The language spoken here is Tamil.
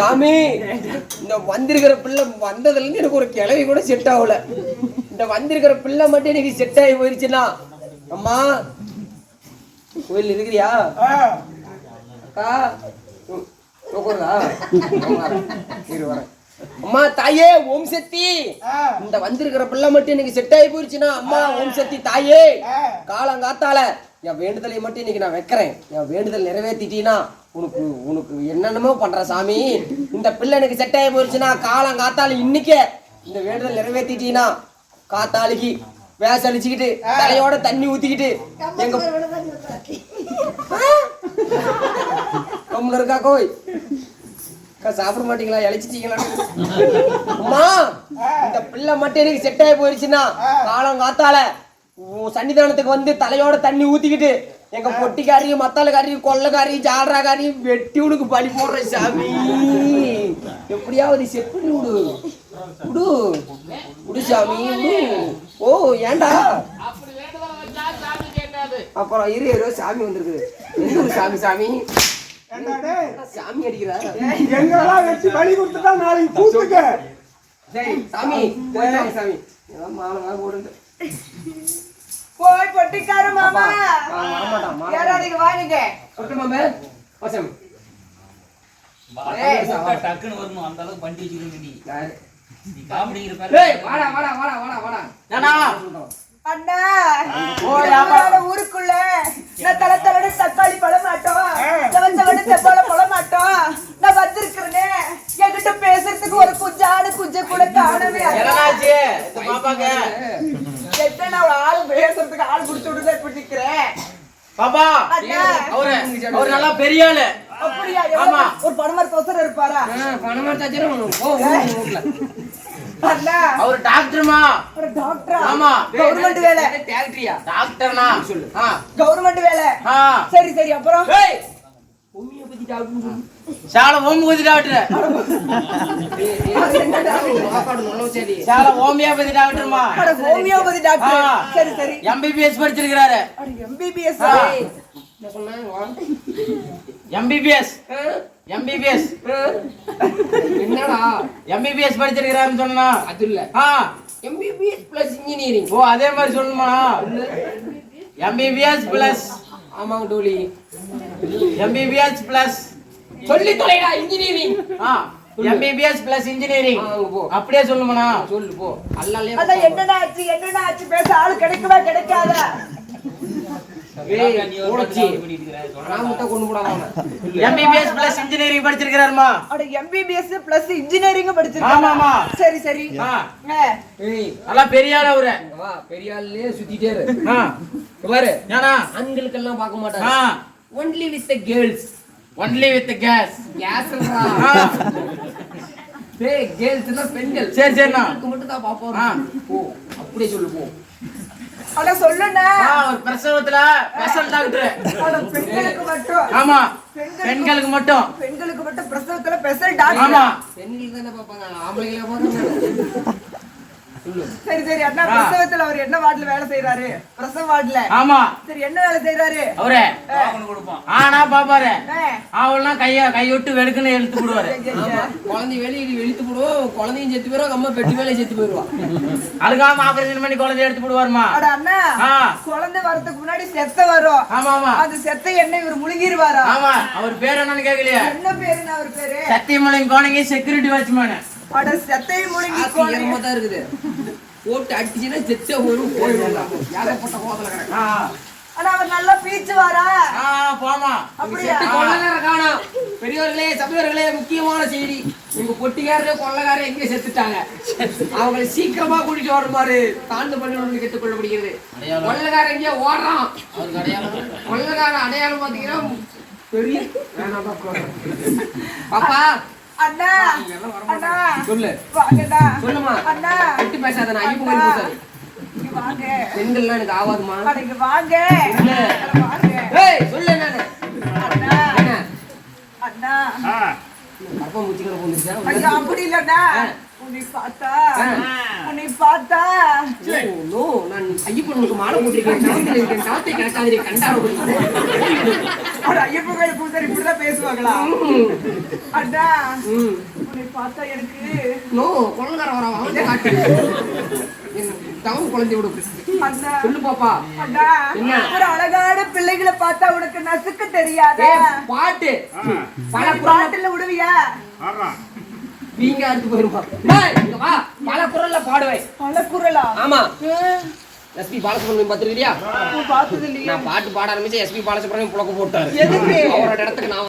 சாமி இந்த வந்திருக்கிற பிள்ளை வந்ததுல இருந்து எனக்கு ஒரு கிளவி கூட செட் ஆகல. இந்த வந்திருக்கிற பிள்ளை மட்டும் எனக்கு செட் ஆகி போயிருச்சுன்னா அம்மா கோயில் இருக்கிறியா? அக்கா. இரு வரேன். அம்மா தாயே ஓம் சக்தி. இந்த வந்திருக்கிற பிள்ளை மட்டும் எனக்கு செட் ஆகி போயிருச்சுன்னா அம்மா ஓம் சக்தி தாயே. காலங்காத்தால என் வேண்டுதலை மட்டும் இன்னைக்கு நான் வைக்கிறேன். என் வேண்டுதல் நிறைவேற்றிட்டீன்னா உனக்கு உனக்கு என்னென்னமோ பண்ற சாமி. இந்த பிள்ளை எனக்கு செட் ஆகி போயிருச்சுன்னா காலங்காத்தால இன்னைக்கே இந்த வேண்டுதல் நிறைவேற்றிட்டீன்னா காத்தாளிக்கு வேச அழிச்சுக்கிட்டு தலையோட தண்ணி ஊத்திக்கிட்டு எங்க கம்முன்னு இருக்கா கோய்? அக்கா சாப்பிட மாட்டீங்களா? இழைச்சிட்டீங்களா? அம்மா இந்த பிள்ளை மட்டும் எனக்கு செட் ஆகி போயிருச்சுன்னா காலம் காத்தால சன்னிதானத்துக்கு வந்து தலையோட தண்ணி ஊத்திக்கிட்டு எங்க பொட்டிக்காரியும் மத்தாளக்காரியும் கொள்ளக்காரியும் ஜாலராக்காரியும் வெட்டி உனக்கு பலி போடுற சாமி. எப்படியாவது செட் பண்ணி விடு. விடு. விடு சாமி விடு. ஓ கேட்டாது அப்புறம் இரு இரு சாமி வந்திருக்குது எந்த ஒரு சாமி சாமி? ஏண்டா சாமி அடிக்கிறா? எங்கெல்லாம் வச்சு பலி கொடுத்துட்டா நாளைக்கு கூத்துக்க சரி சாமி சாமி. ஏதாவது மாலை மாலை போடுங்க போய் பொட்டிக்கார மாமா. யாராவது வாங்கிக்க. கொட்டு மாமே. வா சாமி ஏய், கூப்பிட்டா டக்குன்னு வரணும் அந்த அளவுக்கு வண்டி வச்சுக்கணும் நீ. யாரு? நீ காமெடிங்கிற ஏய், பேர். வாடா வாடா வாடா வாடா வாடா. ஏன்னா அண்ணா ஓ, நம்மளோட ஊருக்குள்ள. நான் தலை தலையோட தக்காளி பழ மாட்டோம் பழ மாட்டோம் நான் வந்திருக்கிறேனே. என்கிட்ட பேசுறதுக்கு ஒரு குஞ்சாடு குஞ்ச கூட காணவே நான் ஆள் பேசுறதுக்கு ஆள் குடிச்சு விட்டு இப்படி நிக்கிறேன். பாப்பா அண்ணா. அவரு அவர் நல்லா பெரிய ஆளு. அப்படியா? ஆமா. ஒரு பணமர் தோசர் இருப்பாரா? ஆ, பணமா தச்சிரும் போ ஊரு வீட்டுல அண்ணா. அவர் டாக்டர்மா? ஒரு டாக்டரா? ஆமா. கவர்மெண்ட் வேலை. டேரக்டரியா டாக்டர்னா? சொல்லு. கவர்மெண்ட் வேலை. சரி சரி அப்புறம்? சால ஹோமியோபதி டாக்டர் சாப்பாடு நல்ல சரி சால ஹோமியோபதி டாக்டர்மா அட, ஹோமியோபதி டாக்டர். சரி சரி. எம்பிபிஎஸ் படிச்சிருக்கிறாரு. எம்பிபிஎஸ் எம்பிபிஎஸ் எம்பிபிஎஸ் என்னடா எம்பிபிஎஸ் படிச்சிருக்கிறாருன்னு சொன்னா. அது இல்ல ஆ எம்பிபிஎஸ் பிளஸ் இன்ஜினியரிங் ஓ அதே மாதிரி சொல்லணுமா? எம்பிபிஎஸ் பிளஸ் ஆமாங்க டோலி. எம்பிபிஎஸ் பிளஸ் சொல்லி தொலைடா இன்ஜினியரிங் ஆ எம்பிபிஎஸ் பிளஸ் இன்ஜினியரிங் அப்படியே சொல்லுமண்ணா சொல்லு போ. அல்லாலே அதான் என்னடா ஆச்சு என்னடா ஆச்சு? பேச ஆள் கிடைக்குமா கிடைக்காதா? எம்பிபிஎஸ் பிளஸ் இன்ஜினியரிங் படிச்சிருக்கிறாருமா? அட எம்பிபிஎஸ் பிளஸ் இன்ஜினியரிங் ஆமாமா. படிச்சிருக்காமா சரி. சரி நல்லா பெரிய ஆள் அவரு. பெரிய ஆள்லயே சுத்திட்டே இரு. பாரு. ஏனா ஆண்களுக்கெல்லாம் பார்க்க ஆ. மாட்டாங்க only with the girls only with gays கேஸ்ன்றா டேய் கேர்ள்ஸ்னா பெண்கள். சரி சரிண்ணா. மட்டும் தான் பாப்போம் அப்படியே சொல்லு போ. அட சொல்லுண்ணா. ஆ ஒரு பிரசவத்துல ஸ்பெஷல் டாக்டர் பெண்களுக்கு மட்டும். ஆமா பெண்களுக்கு மட்டும். பெண்களுக்கு மட்டும் பிரசவத்துல ஸ்பெஷல் டாக்டர் ஆமா. பெண்கள் தானே பாப்பாங்க ஆம்பளைங்கள சொல்லு சரி சரி அண்ணா. பிரசவத்துல அவர் என்ன வார்டுல வேலை செய்யறாரு பிரசவ வார்டுல. ஆமா. சரி என்ன வேலை செய்யறாரு அவரே. ஆனா பாப்பாரு. அவள்லாம் கைய கைவிட்டு வெடுக்குன்னு இழுத்து விடுவாரு ஆமா. குழந்தை வெளியே வெளுத்து போடுவோம் குழந்தையும் செத்து போயிடும் அம்மா பெட்டி வேலையை செத்து போயிடுவா. அதுக்காக ஆபரேஷன் பண்ணி குழந்தை எடுத்து விடுவாருமா அட அண்ணா. குழந்தை வரதுக்கு முன்னாடி செத்த வரும். ஆமா ஆமா. அந்த செத்த எண்ணெய் இவர் முழுகிருவாரா? ஆமா. அவர் பேர் என்னன்னு கேக்கலையா. என்ன பேருன்னு அவர் பேரு? சத்தியமலையும் கோணங்கி செக்யூரிட்டி வாட்ச்மேன் அட செத்தையும் முழுங்கி ஆசி ஈரமா தான் இருக்குது. போட்டு அடிச்சுன்னா செத்த ஒரு போயிடும். ஏகப்பட்ட கோதல கிடக்கு. ஆனா அவர் நல்லா பீச்சுவாரா ஆ போமா அப்படியா? செத்து கொள்ளக்கார காணோம். பெரியவர்களே சபையர்களே முக்கியமான செய்தி. உங்க பொட்டிக்காரரே கொள்ளக்காரே எங்க செத்துட்டாங்க. அவங்களை சீக்கிரமா கூட்டிட்டு வருமாறு தாழ்ந்து பண்ணி கேட்டுக்கொள்ளப்படுகிறது கொள்ளக்காரன் எங்கேயோ ஓடுறான். அவருக்கு அடையாளம். கொள்ளக்காரன் அடையாளம் பாத்தீங்கன்னா பெரிய. பாப்பா அண்ணா அண்ணா. சொல்லு. வாங்கண்ணா. சொல்லுமா. அண்ணா. விட்டு பேசாத நான் ஐயப்பன் கோயில் பூசாரி இங்க வாங்க. பெண்கள்லாம் எனக்கு ஆகாதுமா. அட இங்க வாங்க வாங்க ஏய் சொல்லு நானு அண்ணா. என்ன அண்ணா. கற்பம் முச்சிக்கிற போந்துச்சா ஐயா அப்படி இல்லண்ணா. ஆ. உன்னை பார்த்தா. உன்னை பார்த்தா. நோ நான் ஐயப்பனுக்கு மாலை போட்டிருக்கேன். சாமி இருக்கேன். ஐயப்பன் கோயில் பூசாரி இப்படிதான் பேசுவாங்களா? அண்ணா உன்னை பார்த்தா எனக்கு நோ கொள்ளக்கார வர அவன் காட்டு டவுன் குழந்தை விடு அண்ணா சொல்லு. பாப்பா. அண்ணா? ஒரு அழகான பிள்ளைகளை பார்த்தா உனக்கு நசுக்க தெரியாதா? பாட்டு. பல பாட்டுல விடுவியா? நீங்க அடுத்து போயிருப்பா பல குரல்ல பாடுவேன். பல குரலா? ஆமா. எஸ்பி பாலசுப்ரமணியம் இல்லையா நான் பாட்டு பாட ஆரம்பிச்சு எஸ்பி பாலசுப்ரமணியம் புழக்க போட்டாரு. எதுக்கு? அவரோட இடத்துக்கு நான்